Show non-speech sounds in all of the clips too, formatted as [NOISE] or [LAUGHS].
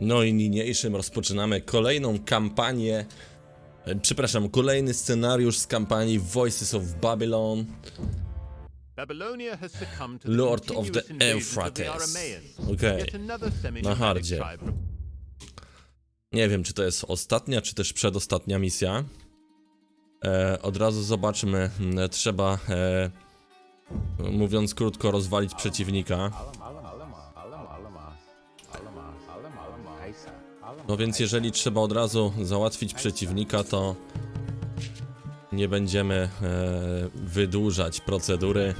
No i niniejszym rozpoczynamy kolejną kampanię. e, Przepraszam, kolejny scenariusz z kampanii Voices of Babylon. Lord of the Euphrates. Okej. another Na hardzie. Nie wiem, czy to jest ostatnia, czy też przedostatnia misja. E, od razu zobaczmy. Mm, Trzeba, e, mówiąc krótko, rozwalić przeciwnika. No więc jeżeli trzeba od razu załatwić przeciwnika, to nie będziemy e, wydłużać procedury.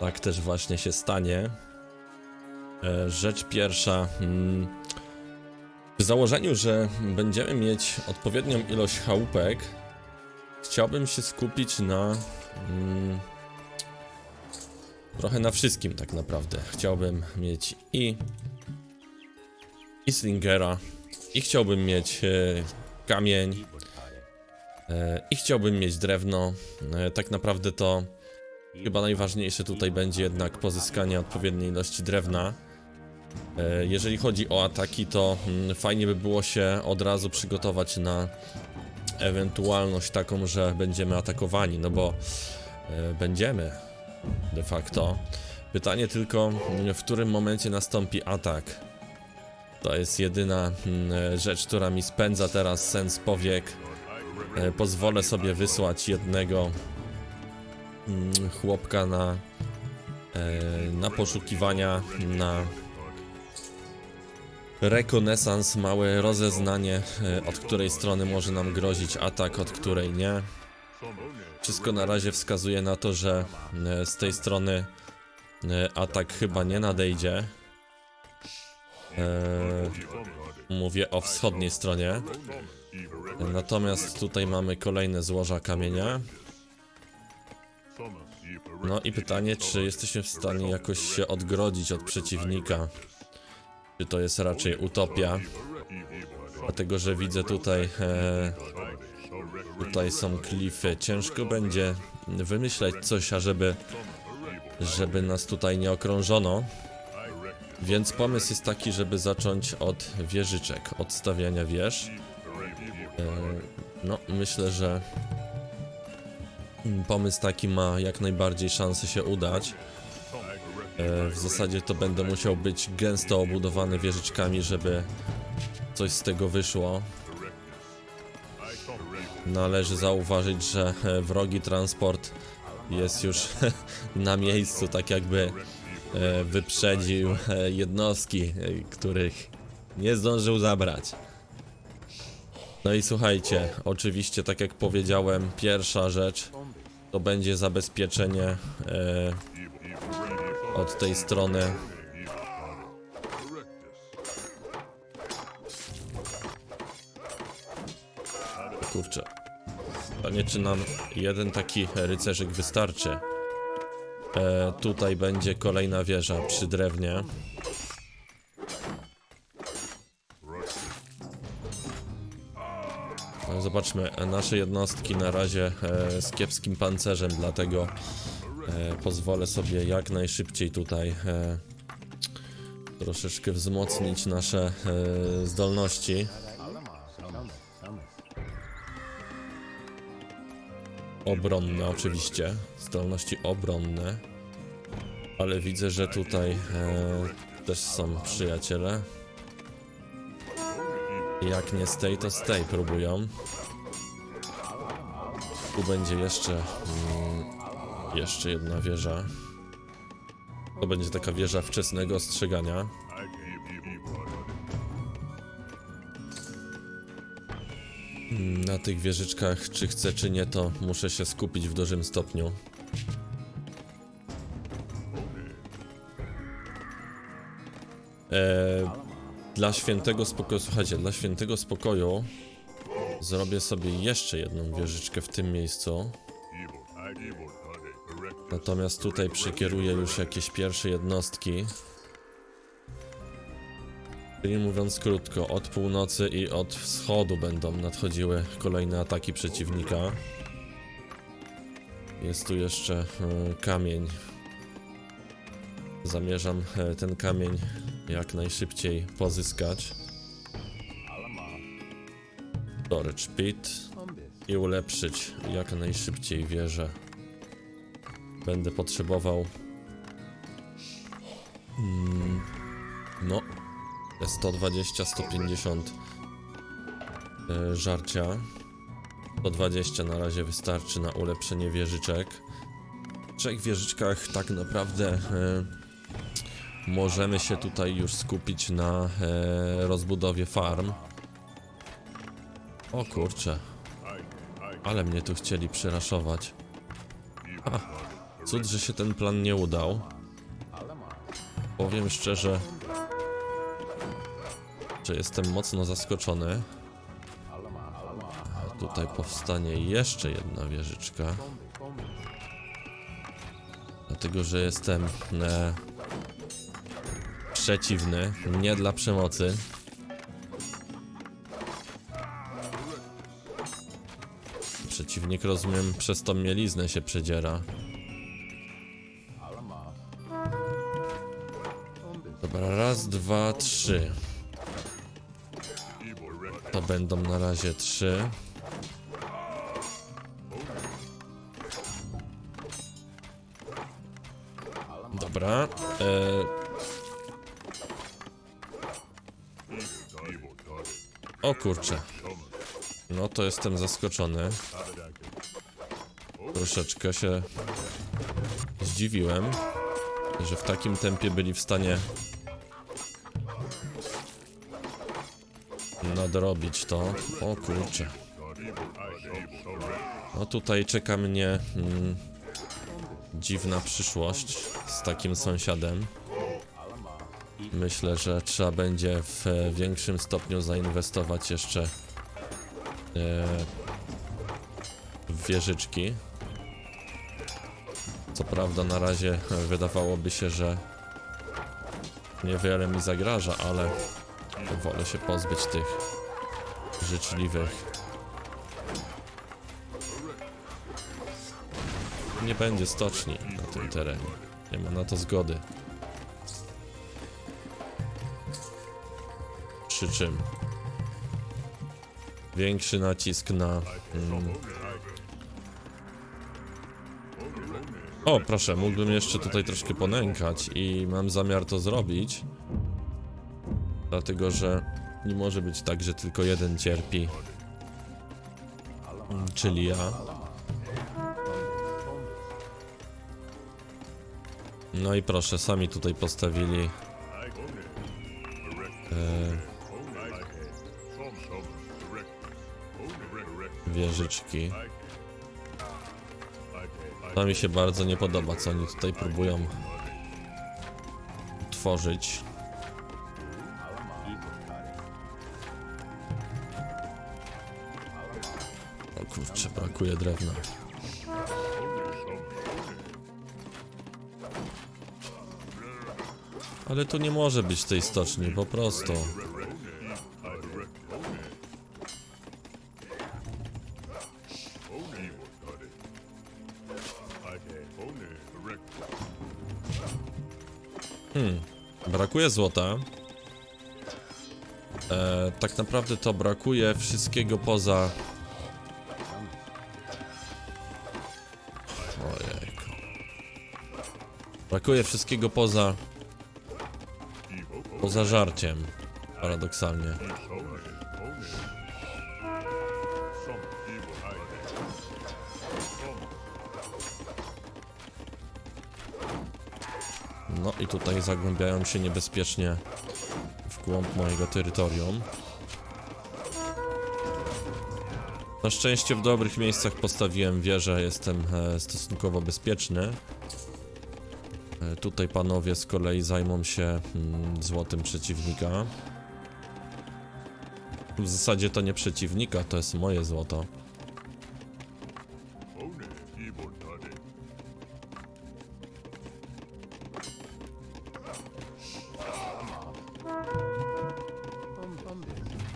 Tak też właśnie się stanie. E, rzecz pierwsza. Mm, w założeniu, że będziemy mieć odpowiednią ilość chałupek, chciałbym się skupić na. Mm, trochę na wszystkim, tak naprawdę. Chciałbym mieć i. i Slingera, i chciałbym mieć e, kamień, e, i chciałbym mieć drewno. E, tak naprawdę to chyba najważniejsze tutaj będzie jednak pozyskanie odpowiedniej ilości drewna. Jeżeli chodzi o ataki, to mm, fajnie by było się od razu przygotować na ewentualność taką, że będziemy atakowani, no bo będziemy de facto. Pytanie tylko, w którym momencie nastąpi atak. To jest jedyna mm, rzecz, która mi spędza teraz sens powiek. E, Pozwolę sobie wysłać jednego mm, chłopka na, e, na poszukiwania, na rekonesans, małe rozeznanie, e, od której strony może nam grozić atak, od której nie. Wszystko na razie wskazuje na to, że z tej strony atak chyba nie nadejdzie. E, Mówię o wschodniej stronie. Natomiast tutaj mamy kolejne złoża kamienia. No i pytanie, czy jesteśmy w stanie jakoś się odgrodzić od przeciwnika? Czy to jest raczej utopia? Dlatego, że widzę tutaj. E, tutaj są klify. Ciężko będzie wymyśleć coś, ażeby. żeby nas tutaj nie okrążono. Więc pomysł jest taki, żeby zacząć od wieżyczek, od stawiania wież. E, no, myślę, że pomysł taki ma jak najbardziej szansę się udać. E, W zasadzie to będę musiał być gęsto obudowany wieżyczkami, żeby coś z tego wyszło. Należy zauważyć, że e, wrogi transport jest już [LAUGHS] na miejscu, tak jakby wyprzedził e, jednostki, e, których nie zdążył zabrać. No i słuchajcie, oczywiście, tak jak powiedziałem, pierwsza rzecz to będzie zabezpieczenie e, od tej strony. Kurczę. Pytanie, czy nam jeden taki rycerzyk wystarczy? E, tutaj będzie kolejna wieża przy drewnie. No, Zobaczmy, nasze jednostki na razie e, z kiepskim pancerzem, dlatego e, pozwolę sobie jak najszybciej tutaj e, troszeczkę wzmocnić nasze e, zdolności. Obronne oczywiście, zdolności obronne. Ale widzę, że tutaj e, też są przyjaciele. Jak nie z tej, to z tej próbują. Tu będzie jeszcze mm, jeszcze jedna wieża. To będzie taka wieża wczesnego ostrzegania. Na tych wieżyczkach, czy chcę, czy nie, to muszę się skupić w dużym stopniu. Eee, dla świętego spokoju, słuchajcie, dla świętego spokoju zrobię sobie jeszcze jedną wieżyczkę w tym miejscu. Natomiast tutaj przekieruję już jakieś pierwsze jednostki. Czyli mówiąc krótko, od północy i od wschodu będą nadchodziły kolejne ataki przeciwnika. Jest tu jeszcze e, kamień. Zamierzam e, ten kamień jak najszybciej pozyskać. storage pit i ulepszyć jak najszybciej wieżę. Będę potrzebował mm, no te 120, 150 e, żarcia. 120 na razie wystarczy na ulepszenie wieżyczek. W trzech wieżyczkach tak naprawdę e, możemy się tutaj już skupić na e, rozbudowie farm. O kurczę. Ale mnie tu chcieli przeraszować. Cud, że się ten plan nie udał. Powiem szczerze, że jestem mocno zaskoczony. Tutaj powstanie jeszcze jedna wieżyczka. Dlatego, że jestem e, przeciwny, nie dla przemocy. Przeciwnik, rozumiem, przez tą mieliznę się przedziera. Dobra, raz, dwa, trzy. To będą na razie trzy. Dobra. E... O kurczę. No to jestem zaskoczony. Troszeczkę się zdziwiłem, że w takim tempie byli w stanie nadrobić to. O kurczę. No tutaj czeka mnie mm, dziwna przyszłość z takim sąsiadem. Myślę, że trzeba będzie w e, większym stopniu zainwestować jeszcze e, w wieżyczki. Co prawda na razie wydawałoby się, że niewiele mi zagraża, ale wolę się pozbyć tych życzliwych. Nie będzie stoczni na tym terenie. Nie ma na to zgody. Przy czym większy nacisk na. Mm, o, proszę, mógłbym jeszcze tutaj troszkę ponękać i mam zamiar to zrobić. Dlatego, że nie może być tak, że tylko jeden cierpi. Czyli ja. No i proszę, sami tutaj postawili e, wieżyczki. To mi się bardzo nie podoba, co oni tutaj próbują tworzyć. Kurczę, brakuje drewna. Ale tu nie może być tej stoczni, po prostu. Hmm, brakuje złota. E, tak naprawdę to brakuje wszystkiego poza... Brakuje wszystkiego poza... Poza żarciem. Paradoksalnie. No i tutaj zagłębiają się niebezpiecznie w głąb mojego terytorium. Na szczęście w dobrych miejscach postawiłem wieżę, jestem e, stosunkowo bezpieczny. E, Tutaj panowie z kolei zajmą się mm, złotym przeciwnika. W zasadzie to nie przeciwnika, to jest moje złoto.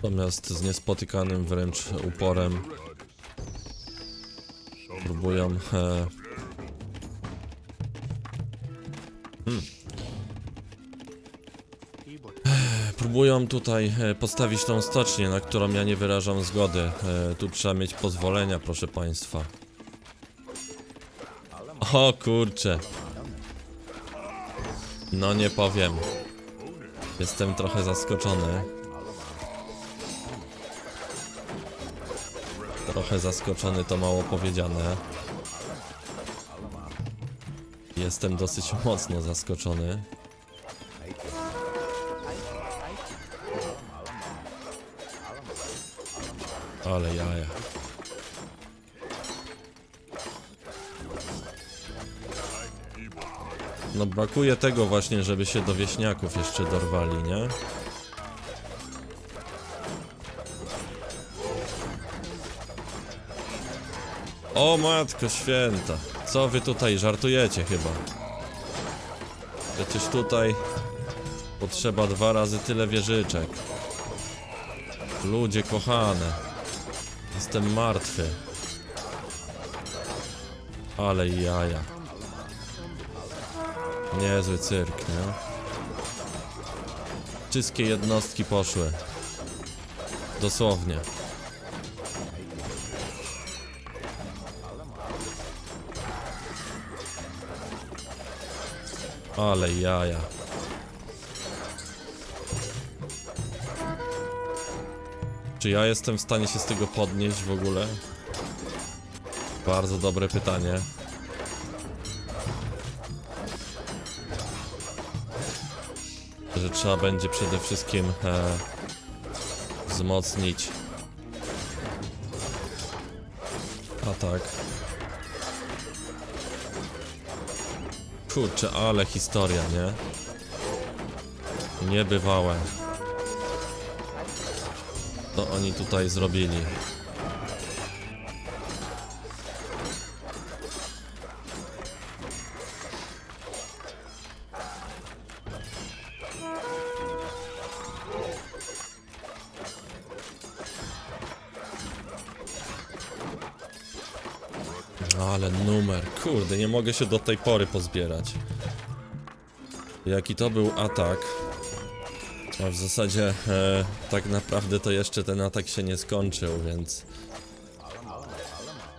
Natomiast z niespotykanym wręcz uporem próbują e, próbują tutaj e, postawić tą stocznię, na którą ja nie wyrażam zgody. E, Tu trzeba mieć pozwolenia, proszę państwa. O kurcze. No nie powiem. Jestem trochę zaskoczony. Trochę zaskoczony to mało powiedziane. Jestem dosyć mocno zaskoczony. Ale jaja. No brakuje tego właśnie, żeby się do wieśniaków jeszcze dorwali, nie? O matko święta, co wy tutaj żartujecie chyba? Przecież tutaj potrzeba dwa razy tyle wieżyczek. Ludzie kochane, jestem martwy. Ale jaja. Niezły cyrk, nie? Wszystkie jednostki poszły. Dosłownie. Ale jaja. Czy ja jestem w stanie się z tego podnieść w ogóle? Bardzo dobre pytanie. Że trzeba będzie przede wszystkim e, wzmocnić atak. Kurczę, ale historia, nie? Niebywałe. To oni tutaj zrobili. Ale numer, kurde, nie mogę się do tej pory pozbierać. Jaki to był atak? A w zasadzie e, tak naprawdę to jeszcze ten atak się nie skończył, więc...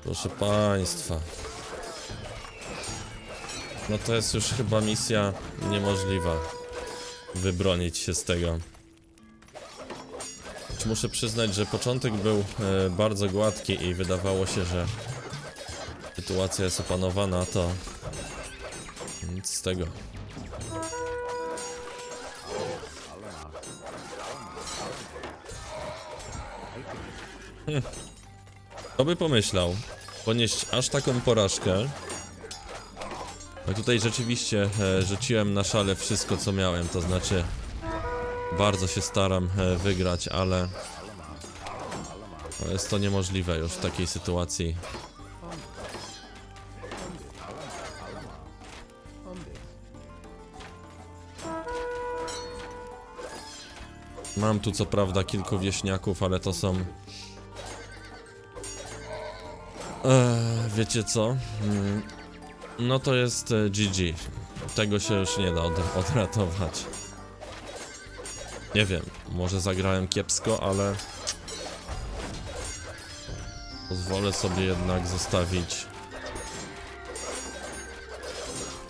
Proszę państwa. No to jest już chyba misja niemożliwa. Wybronić się z tego. Choć Muszę przyznać, że początek był e, bardzo gładki i wydawało się, że sytuacja jest opanowana, to nic z tego. Hm. Kto by pomyślał ponieść aż taką porażkę? No tutaj rzeczywiście e, rzuciłem na szale wszystko co miałem, to znaczy bardzo się staram e, wygrać, ale jest to niemożliwe już w takiej sytuacji. Mam tu co prawda kilku wieśniaków, ale to są. Eee, wiecie co? Mm, No to jest e, GG. Tego się już nie da od, odratować. Nie wiem, może zagrałem kiepsko, ale. Pozwolę sobie jednak zostawić.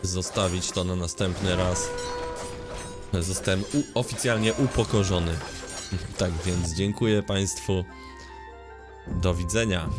Zostawić to na następny raz. Zostałem oficjalnie upokorzony. Tak więc dziękuję Państwu. Do widzenia.